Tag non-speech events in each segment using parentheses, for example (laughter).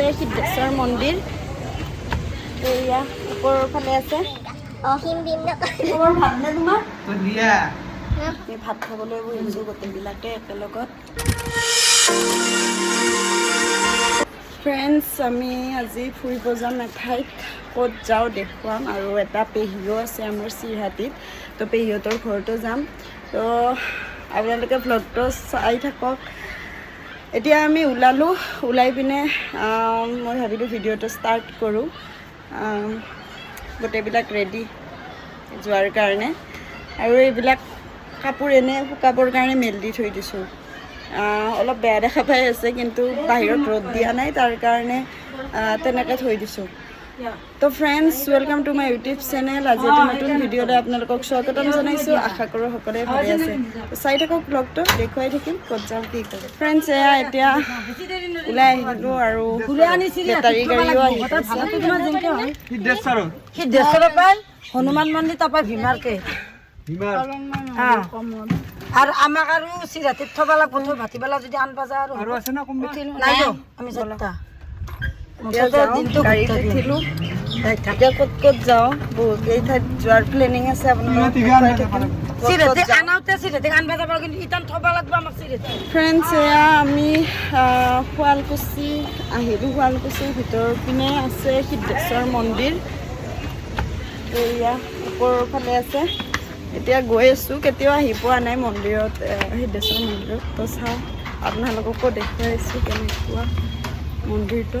আছে। সিদ্ধেশ্বৰ মন্দিৰ এয়া ওপৰৰ ফালে আছে ভাত খাবলৈ বহিছোঁ গোটেইবিলাকে একেলগত ফ্ৰেণ্ডছ আমি আজি ফুৰিব যাম এঠাইত ক'ত যাওঁ দেখুৱাম। আৰু এটা পেহীও আছে আমাৰ চিৰহাটীত তো পেহীহঁতৰ ঘৰতো যাম। তো আপোনালোকে ভ্লগটো চাই থাকক। এতিয়া আমি ওলালোঁ, ওলাই পিনে মই ভাবিলোঁ ভিডিঅ'টো ষ্টাৰ্ট কৰোঁ। গোটেইবিলাক ৰেডি যোৱাৰ কাৰণে। আৰু এইবিলাক কাপোৰ এনে শুকাবৰ কাৰণে মেল দি থৈ দিছোঁ। অলপ বেয়া দেখা পাই আছে, কিন্তু বাহিৰত ৰ'দ দিয়া নাই, তাৰ কাৰণে তেনেকৈ থৈ দিছোঁ। তো friends welcome to my YouTube channel আজি এটা নতুন ভিডিঅ'লৈ আপোনালোকক স্বাগতম জনাইছোঁ। আশা কৰোঁ সকলোৱে ভালে আছে। চাই থাকক ব্লগটো দেখুৱাই থাকিম ক'ত যাওঁ কি কৰোঁ। ফ্ৰেণ্ডছ এয়া এতিয়া ওলাই আহিলোঁ আৰু বেটাৰী গাড়ীও আহি আছে সিদ্ধেশ্বৰৰ। সিদ্ধেশ্বৰৰ পৰা হনুমান মন্দিৰ তাৰপৰা ভীমাৰকে। আৰু আমাক আৰু চিৰাতিত থব লাগব ভাটিবেলা যদি আনবা যা আৰু। আমি যাওঁ, আমি আহ, শুৱালকুছি আহিলোঁ শুৱালকুছিৰ ভিতৰৰ পিনে আছে সিদ্ধেশ্বৰ মন্দিৰ। এয়া ওপৰৰ ফালে আছে। এতিয়া গৈ আছোঁ কেতিয়াও আহি পোৱা নাই মন্দিৰত সিদ্ধেশ্বৰ মন্দিৰত। তো চাওঁ আপোনালোককো দেখুৱাইছোঁ কেনেকুৱা মন্দিৰটো।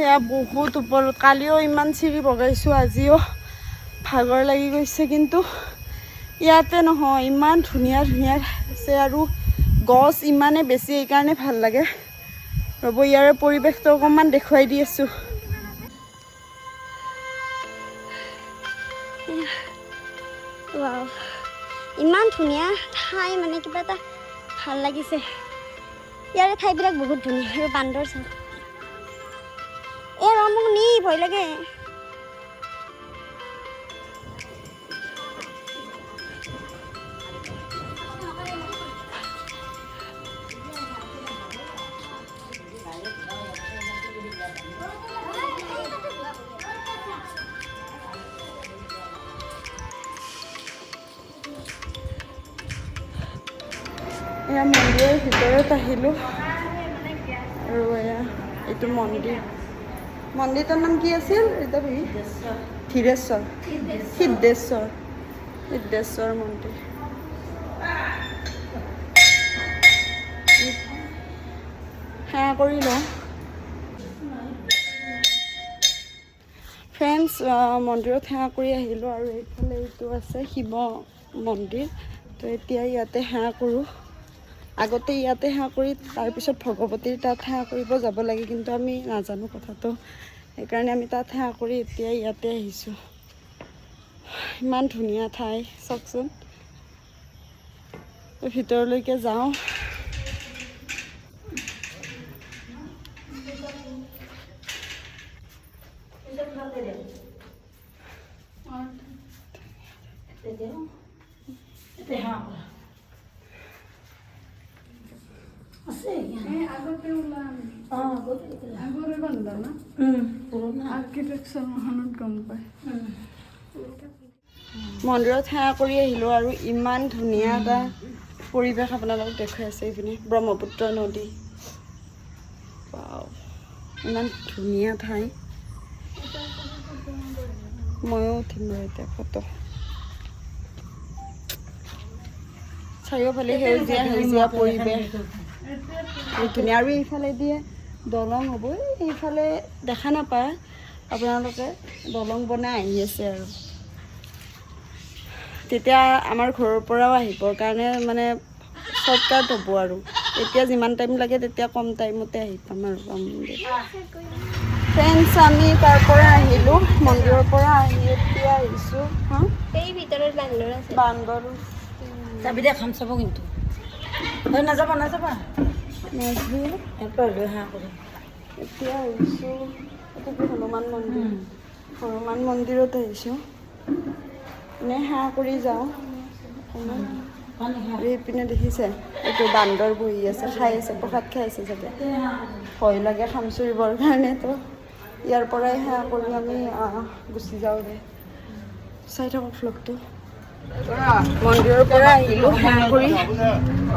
সেয়া বহুত ওপৰত। কালিও ইমান চিৰি বগাইছোঁ আজিও ভাগৰ লাগি গৈছে কিন্তু ইয়াতে নহয় ইমান ধুনীয়া ধুনীয়া আছে আৰু গছ ইমানে বেছি এইকাৰণে ভাল লাগে। ৰ'ব ইয়াৰে পৰিৱেশটো অকণমান দেখুৱাই দি আছোঁ। ইমান ধুনীয়া ঠাই মানে কিবা এটা ভাল লাগিছে। ইয়াৰে ঠাইবিলাক বহুত ধুনীয়া আৰু বান্দৰ চাওঁ ভয় লাগে। এয়া মন্দিৰৰ ভিতৰত আহিলোঁ। আৰু এয়া এইটো মন্দিৰ। মন্দিৰটোৰ নাম কি আছিল? ধীৰেশ্বৰ সিদ্ধেশ্বৰ। সিদ্ধেশ্বৰ মন্দিৰ। সেৱা কৰি লওঁ। ফ্ৰেণ্ডছ মন্দিৰত সেৱা কৰি আহিলোঁ আৰু এইফালে এইটো আছে শিৱ মন্দিৰ। তো এতিয়া ইয়াতে সেৱা কৰোঁ। আগতে ইয়াতে সেৱা কৰি তাৰপিছত ভগৱতীৰ তাত সেৱা কৰিব যাব লাগে কিন্তু আমি নাজানো কথাটো। সেইকাৰণে আমি তাত সেৱা কৰি এতিয়া ইয়াতে আহিছোঁ। ইমান ধুনীয়া ঠাই চাওকচোন। ভিতৰলৈকে যাওঁ। মন্দিৰত সেৱা কৰি আহিলোঁ আৰু ইমান ধুনীয়া এটা পৰিৱেশ আপোনালোকক দেখুৱাই আছে এইপিনে ব্ৰহ্মপুত্ৰ নদী ইমান ধুনীয়া ঠাই ময়ো উঠিম বাৰু এতিয়া ফটো চাৰিওফালে সেউজীয়া সেউজীয়া পৰিৱেশ ধুনীয়া আৰু এইফালে দিয়ে দলং হ'ব। এই এইফালে দেখা নাপায়। আপোনালোকে দলং বনাই আহি আছে আৰু। তেতিয়া আমাৰ ঘৰৰ পৰাও আহিবৰ কাৰণে মানে শ্বৰ্টকাট হ'ব আৰু। এতিয়া যিমান টাইম লাগে তেতিয়া কম টাইমতে আহি পাম আৰু। পাম ফ্ৰেণ্ডছ আমি তাৰ পৰা আহি আহিলোঁ। মন্দিৰৰ পৰা আহি এতিয়া আহিছোঁ। হা? এই ভিতৰত বান্দৰ আছে। বান্দৰ। যাবি দে খাম চাব কিন্তু। তই নাযাবা নাযাবা নাজিল একবাৰ লৈ হাঁহ কৰিম এতিয়া আহিছোঁ। এইটো কি হনুমান মন্দিৰ। হনুমান মন্দিৰত আহিছোঁ। এনে সেৱা কৰি যাওঁ। এইপিনে দেখিছে এইটো বান্দৰ বহি আছে খাই আছে প্ৰসাদ খাই আছে চাগে। ভয় লাগে খামচুৰিবৰ কাৰণে তো ইয়াৰ পৰাই সেৱা কৰি আমি গুচি যাওঁ দে। চাই থাকক ফ্লগটো মন্দিৰৰ পৰা আহিলোঁ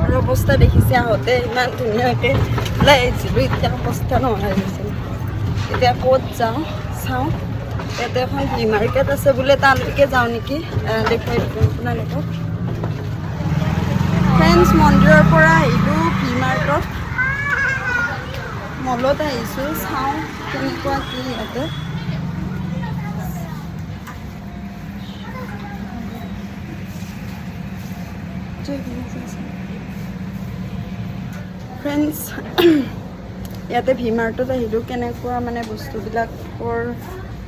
আৰু অৱস্থা দেখিছে আহোঁতে ইমান ধুনীয়াকৈ। ওলাই আহিছিলোঁ এতিয়া অৱস্থা নোহোৱা হৈ গৈছে। এতিয়া ক'ত যাওঁ চাওঁ। ইয়াতে এখন ভি মাৰ্কেট আছে বোলে তালৈকে যাওঁ নেকি? দেখুৱাই দিওঁ আপোনালোকক। ফ্ৰেণ্ডছ মন্দিৰৰ পৰা আহিলোঁ ভি মাৰ্টত মলত আহিছোঁ চাওঁ কেনেকুৱা কি ইয়াতে। ফ্ৰেণ্ডছ (coughs) ইয়াতে ভি মাৰ্টত আহিলোঁ কেনেকুৱা মানে বস্তুবিলাকৰ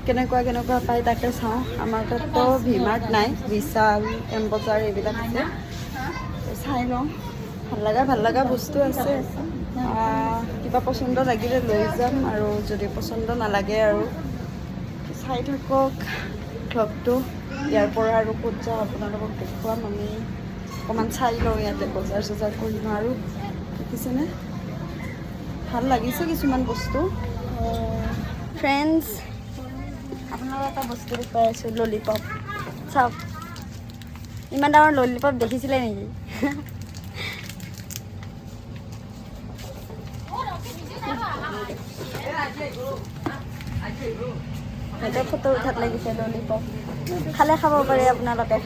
কেনেকুৱা কেনেকুৱা পায় তাকে চাওঁ। আমাৰ তাততো ভি মাৰ্ট নাই বিশাল এম বজাৰ এইবিলাক আছে। চাই লওঁ। ভাল লগা ভাল লগা বস্তু আছে। কিবা পচন্দ লাগিলে লৈ যাম আৰু যদি পচন্দ নালাগে আৰু চাই থাকক। ক্লবটো ইয়াৰ পৰা আৰু ক'ত যাওঁ আপোনালোকক দেখুৱাম আমি। অকণমান চাই লওঁ ইয়াতে বজাৰ চজাৰ কৰিম আৰু। দেখিছেনে? ভালো লাগিছে কিছুমান বস্তু। ফ্ৰেণ্ডছ আপোনালোকক এটা বস্তু দেখুৱাই আছোঁ ললিপপ চাওক, ইমান ডাঙৰ ললিপপ দেখিছিলে নেকি? ফটো উঠাত লাগিছে ললিপপ খালে খাব পাৰে আপোনালোকে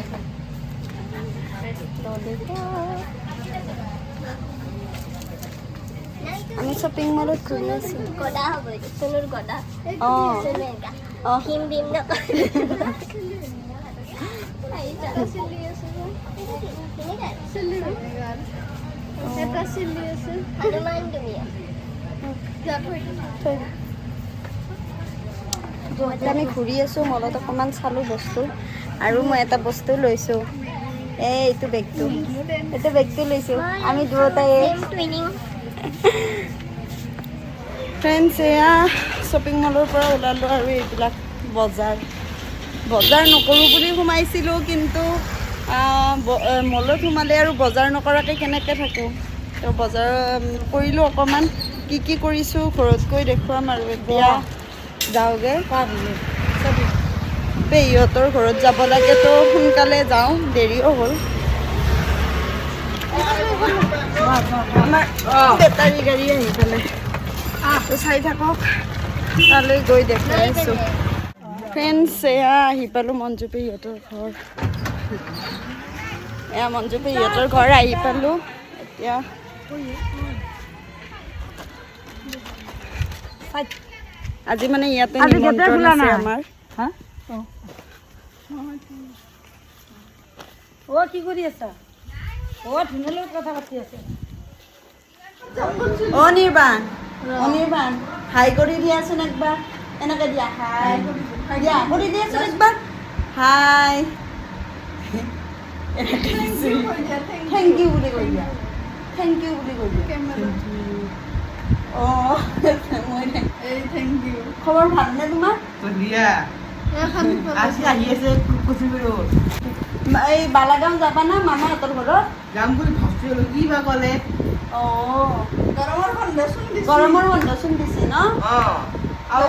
আমি শ্বপিং মলত ঘূৰি গদা হ'ব এইটো গদা অঁ অঁ ভীম ভীম নকয় আছে হনুমান তুমি থৈ দে। য'তে আমি ঘূৰি আছোঁ মলত অকণমান চালোঁ বস্তু। আৰু মই এটা বস্তু লৈছোঁ। এই এইটো বেগটো এইটো বেগটো লৈছোঁ। আমি দুয়োটাই ফ্ৰেণ্ডছ এয়া শ্বপিং মলৰ পৰা ওলালোঁ আৰু এইবিলাক বজাৰ। বজাৰ নকৰোঁ বুলি সোমাইছিলোঁ কিন্তু মলত সোমালে আৰু বজাৰ নকৰাকৈ কেনেকৈ থাকোঁ? তো বজাৰ কৰিলোঁ অকণমান কি কি কৰিছোঁ ঘৰত গৈ দেখুৱাম আৰু এতিয়া। যাওঁগৈ। পেহীহঁতৰ ঘৰত যাব লাগে তো সোনকালে যাওঁ দেৰিও হ'ল। আমাৰ বেটাৰী গাড়ী আহি পেলাই চাই থাকক তালৈ গৈ দেখাই আছোঁ। ফ্ৰেণ্ডছ এয়া আহি পালোঁ মঞ্জু পেহীহঁতৰ ঘৰ। এয়া মঞ্জু পেহীহঁতৰ ঘৰ আহি পালোঁ। এতিয়া আজি মানে ইয়াতে নিমন্ত্ৰণ আছে আমাৰ। হা? অ কি কৰি আছা? ধুনীয়া লগত কথা পাতি আছে। অ নিৰ্বাণ অ নিৰ্বাণ হাই কৰি দিয়াচোন একবাৰ। এনেকে দিয়া হাই দিয়া কৰি দিয়াচোন একবাৰ। হাই। থেংক ইউ বুলি কৈ দিয়া। থেংক ইউ বুলি কৈ দিয়া। অঁ মই থেংক ইউ খবৰ ভালনে তোমাৰ? আজি আহি আছে এই বালাগাঁও যাবা না মামাহঁতৰ ঘৰত? যাম বুলি ভাবছিলো কি বা ক'লে? অঁ গৰমৰ বন্ধচোন দিছে। গৰমৰ বন্ধচোন দিছে ন? অঁ আৰু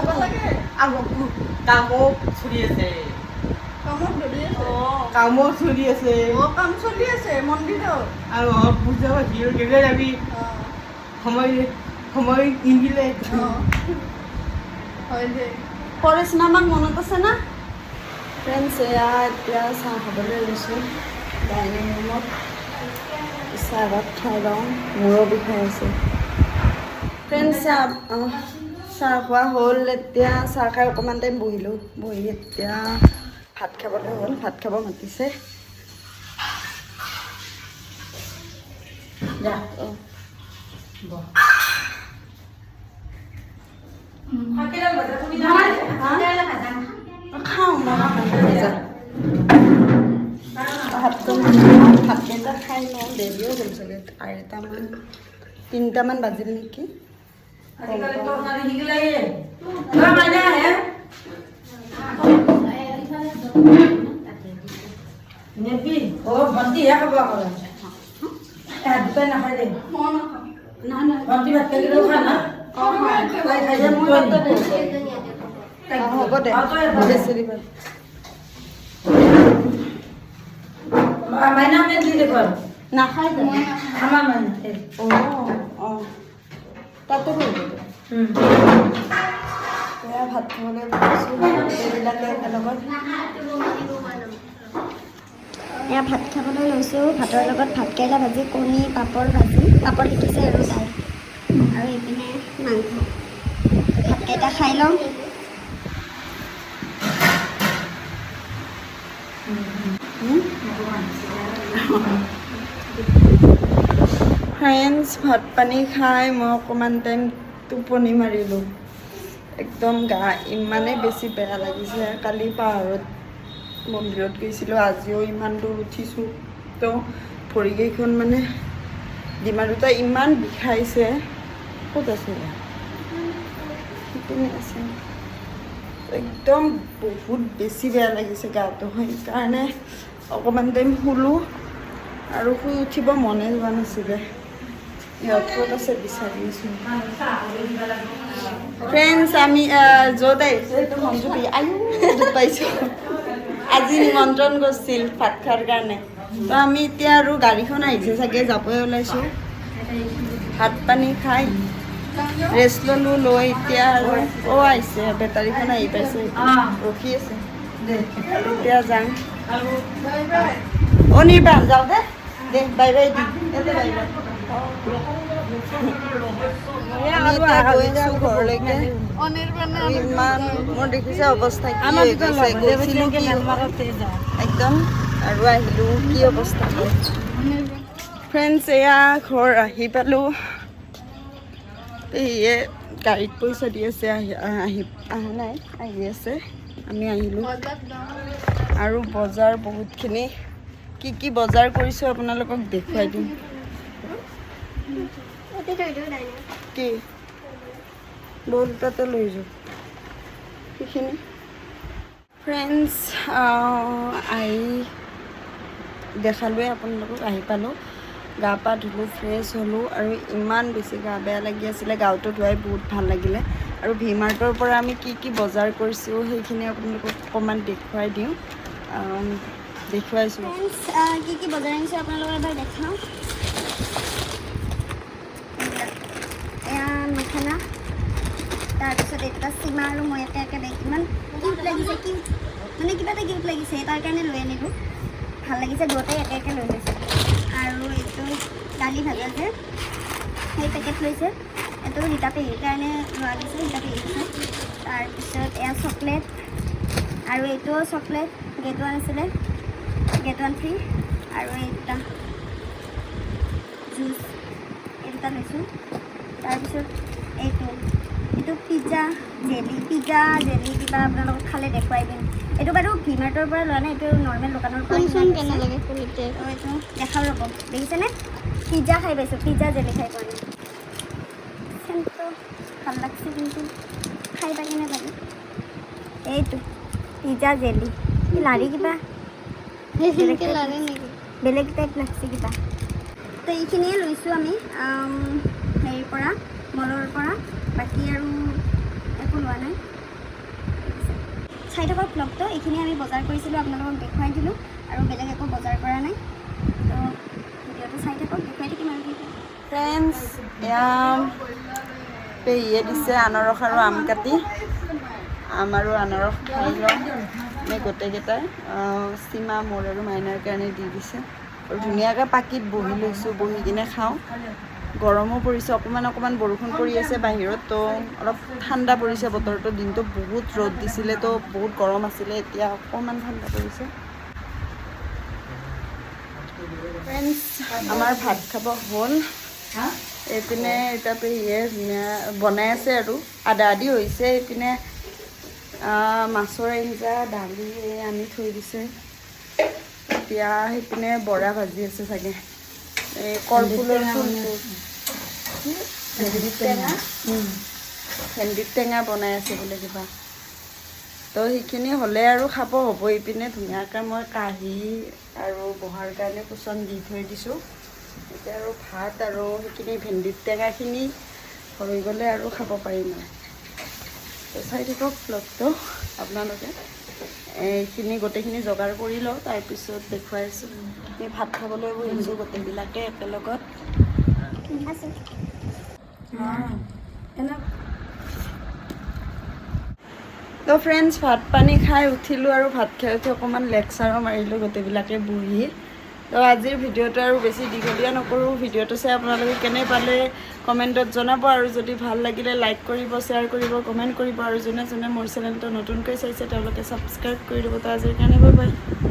আগত কামো চলি আছে। অঁ। কামো চলি আছে। কাম চলি আছে মন্দিৰত। আৰু অলপ পূজা বাহিৰ কেলে যাবি? সময় সময় নিমিলে পৰেশ মামাক মনত আছে না? ফ্ৰেণ্ডছ এতিয়া চাহ খাবলৈ লৈছোঁ ডাইনিং ৰুমত চাহত খাই লওঁ মূৰৰ বিষাই আছে ফ্ৰেণ্ডছ চাহ খোৱা হ'ল এতিয়া চাহ খাই অকণমান টাইম বহিলোঁ বহি এতিয়া ভাত খাবলৈ হ'ল ভাত খাব মাতিছে যা ভাতকেইটা খাই লওঁ দেৰিও হ'ল চাগে আঢ়ৈটামান তিনিটামান বাজিল নেকি নাখাই হ'ব দে। নাখায় আমাৰ। অঁ অঁ তাতো। এয়া ভাত খাবলৈ এয়া ভাত লৈছোঁ। ভাতৰ লগত ভাতকেৰেলা ভাজি কণী পাপৰ ভাজি। পাপৰ শিকিছে আৰু দাইল আৰু এইপিনে মাংস। ভাতকেইটা খাই লওঁ। (laughs) ফ্ৰেণ্ডছ ভাত পানী খাই, মই অকণমান টাইম টোপনি মাৰিলোঁ। একদম গা ইমানেই বেছি বেয়া লাগিছে। কালি পাহাৰত মন্দিৰত গৈছিলোঁ, আজিও ইমান দূৰ উঠিছোঁ। তো ভৰিকেইখন মানে ডিমা দুটা ইমান বিষাইছে। ক'ত আছে? আছে। একদম বহুত বেছি বেয়া লাগিছে গাটো, সেইকাৰণে অকণমান টাইম শুলোঁ আৰু শুই উঠিব মনে যোৱা নাছিলে। ইহঁত ক'ত আছে বিচাৰি আছোঁ। ফ্ৰেণ্ডছ আমি য'ত আহিছোঁ সেইটো মঞ্জুৰি আয়ু পাইছোঁ। আজি নিমন্ত্ৰণ কৰিছিল ভাত খোৱাৰ কাৰণে। তো আমি এতিয়া আৰু গাড়ীখন আহিছে চাগে, যাবই ওলাইছোঁ। ভাত পানী খাই। ৰেষ্ট ল'লোঁ লৈ এতিয়া আৰু অ' আহিছে বেটাৰীখন আহি পাইছে। ৰখি আছে দে এতিয়া যাম অ' নিৰ্বাণ যাওঁ দে দে বাই বাই দি ইয়াতে বাই বাই ঘৰলৈকে ইমান মোৰ দেখিছে অৱস্থা একদম আৰু আহিলোঁ কি অৱস্থা ফ্ৰেণ্ডছ এয়া ঘৰ আহি পালোঁ পেহীয়ে গাড়ীত পইচা দি আছে আহি আহি অহা নাই আহি আছে। আমি আহিলোঁ। আৰু বজাৰ বহুতখিনি। কি কি বজাৰ কৰিছোঁ আপোনালোকক দেখুৱাই দিম। কি? বল তাতে লৈ যাওঁ। সেইখিনি। ফ্ৰেণ্ডছ আহি দেখালোৱে আপোনালোকক আহি পালোঁ। গা পা ধুলোঁ ফ্ৰেছ হ'লোঁ আৰু ইমান বেছি গা বেয়া লাগি আছিলে। গাটো ধুৱাই বহুত ভালো লাগিলে। আৰু ভি মাৰ্টৰ পৰা আমি কি কি বজাৰ কৰিছোঁ, সেইখিনি আপোনালোকক অকণমান দেখুৱাই দিওঁ। দেখুৱাইছোঁ। কি কি বজাৰ আনিছোঁ আপোনালোকক এবাৰ দেখাওঁ। এয়া মেখেলা তাৰপিছত এটা চীমা আৰু মই এটা একে বেগ ইমান কিউট লাগিছে কিউট মানে কিবা এটা কিউট লাগিছে, তাৰ কাৰণে লৈ আনিলোঁ। ভালো লাগিছে, দুয়োটাই একে একে লৈ লৈছোঁ। আৰু এইটো দালি ভাজা যে, সেই পেকেট লৈছে এইটো ৰীতা পেহীৰ কাৰণে লোৱা গৈছে ৰীতা পেহীৰ তাৰপিছত এয়া চকলেট আৰু এইটোও চকলেট গেট ওৱান আছিলে গেট ওৱান ফ্ৰী আৰু এই দুটা জুচ এই দুটা লৈছোঁ। তাৰপিছত এইটো এইটো পিজ্জা জেলি পিজ্জা জেলি কিবা আপোনালোকক খালে দেখুৱাই দিম। এইটো বাৰু ভিমাৰ্টৰ পৰা লোৱা নাই এইটো নৰ্মেল দোকানৰ পৰা কিনা গৈছে। তো এইটো দেখাওঁ ৰ'ব দেখিছেনে? পিজ্জা খাই পাইছোঁ পিজ্জা জেলি খাই পোৱা নাই। চেণ্টটো ভালো লাগছে কিন্তু খাই পাই কিনে লাগে এইটো পিজ্জা জেলি লাৰি কিবা? বেলেগ (laughs) টাইপ লাগছে। কিবা। তো এইখিনিয়ে লৈছোঁ আমি হেৰিৰ পৰা মলৰ পৰা। বাকী আৰু একো লোৱা নাই। চাই থকা ব্লগটো এইখিনি আমি বজাৰ কৰিছিলোঁ, আপোনালোকক দেখুৱাই দিলোঁ আৰু বেলেগ একো বজাৰ কৰা নাই। তো, ভিডিঅ'টো চাই থাকক, দেখুৱাই থাকিম আৰু। ফ্ৰেণ্ডছ এয়া পেহীয়ে দিছে আনাৰস আৰু আম কাটি। আম আৰু আনাৰস খাই লওঁ আমি গোটেইকেইটাই সীমা মোৰ আৰু মাইনাৰ কাৰণে দি দিছে। আৰু ধুনীয়াকৈ পাকিত বহি লৈছোঁ, বহি কিনে খাওঁ। গৰমো পৰিছে অকণমান অকণমান বৰষুণ পৰি আছে বাহিৰত তো অলপ ঠাণ্ডা পৰিছে বতৰটো দিনটো বহুত ৰ'দ দিছিলে তো বহুত গৰম আছিলে এতিয়া অকণমান ঠাণ্ডা পৰিছে। আমাৰ ভাত খাব হ'ল। এইপিনে এতিয়া ধুনীয়া বনাই আছে আৰু আদা আদি হৈছে এইপিনে মাছৰ আঞ্জা দালি আনি থৈ দিছে। এতিয়া সেইপিনে বৰা ভাজি আছে চাগে। কলফুলৰ ফুলটো। ভেন্দিৰ টেঙা? বনাই আছে বোলে কিবা। তো সেইখিনি হ'লে আৰু খাব হ'ব। ইপিনে ধুনীয়াকৈ মই কাঢ়ি আৰু বহাৰ কাৰণে কুচন দি থৈ দিছোঁ। এতিয়া আৰু ভাত আৰু সেইখিনি ভেন্দিৰ টেঙাখিনি হৈ গ'লে আৰু খাব পাৰিম আৰু। চাই থাকক ব্লগটো আপোনালোকে। এইখিনি গোটেইখিনি যোগাৰ কৰি লওঁ তাৰপিছত দেখুৱাইছোঁ। আমি ভাত খাবলৈ বহিছোঁ গোটেইবিলাকে একেলগত। তো ফ্ৰেণ্ডছ ভাত পানী খাই উঠিলোঁ আৰু ভাত খাই উঠি অকণমান লেকচাৰো মাৰিলোঁ গোটেইবিলাকে বহি। তো আজিৰ ভিডিঅ'টো আৰু বেছি দীঘলীয়া নকৰোঁ। ভিডিঅ'টো চাই আপোনালোকে কেনে পালে কমেণ্টত জনাব আৰু যদি ভালো লাগিলে লাইক কৰিব, শ্বেয়াৰ কৰিব, কমেণ্ট কৰিব আৰু যোনে যোনে মোৰ চেনেলটো নতুনকৈ চাইছে তেওঁলোকে ছাবস্ক্ৰাইব কৰি দিব। তো আজিৰ কাৰণে বাই বাই